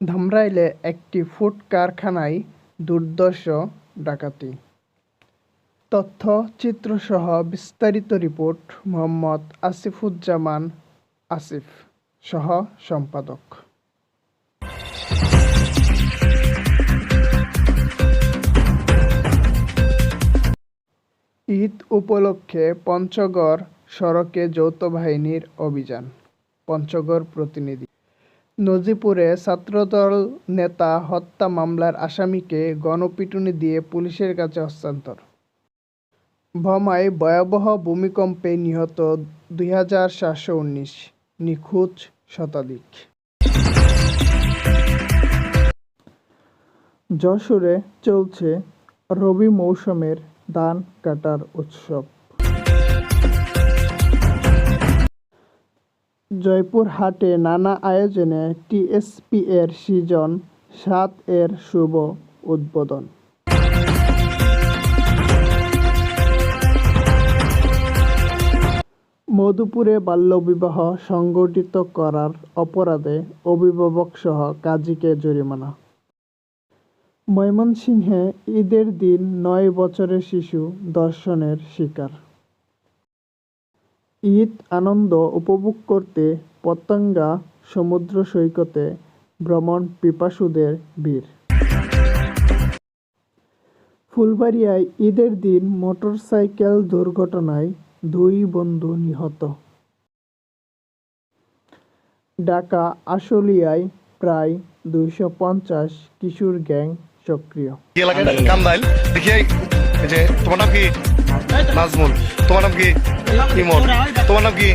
ধামরাইলে একটি ফুড কারখানায় দুর্ধর্ষ ডাকাতি। তথ্য, চিত্রসহ বিস্তারিত রিপোর্ট মোহাম্মদ আসিফুজ্জামান আসিফ সহ সম্পাদক। ঈদ উপলক্ষে পঞ্চগড় সড়কে যৌথ বাহিনীর অভিযান, পঞ্চগড় প্রতিনিধি নজিপুরে ছাত্রদল নেতা হত্যা মামলার আসামিকে গণপিটুনি দিয়ে পুলিশের কাছে হস্তান্তর। ভমায় ভয়াবহ ভূমিকম্পে নিহত দুই হাজার সাতশো উনিশ নিখোঁজ শতাধিক। যশোরে চলছে রবি মৌসুমের ধান কাটার উৎসব। জয়পুর হাটে নানা আয়োজনে টিএসপি এর সিজন সাত এর শুভ উদ্বোধন। মধুপুরে বাল্যবিবাহ সংগঠিত করার অপরাধে অভিভাবকসহ কাজীকে জরিমানা। ময়মনসিংহে ঈদের দিন নয় বছরের শিশু দর্শনের শিকার। ঈদ আনন্দ উপভোগ করতে পতঙ্গা সমুদ্র সৈকতে ভ্রমণ পিপাসুদের ভিড়। ফুলবাড়িয়ায় ঈদের দিন মোটরসাইকেল দুর্ঘটনায় দুই বন্ধু নিহত। ঢাকা আশুলিয়ায় প্রায় দুইশো পঞ্চাশ কিশোর গ্যাং সক্রিয়। যে তোমার নাম কি? নাজমুল। তোমার নাম কি? ইমন। তোমার নাম কি?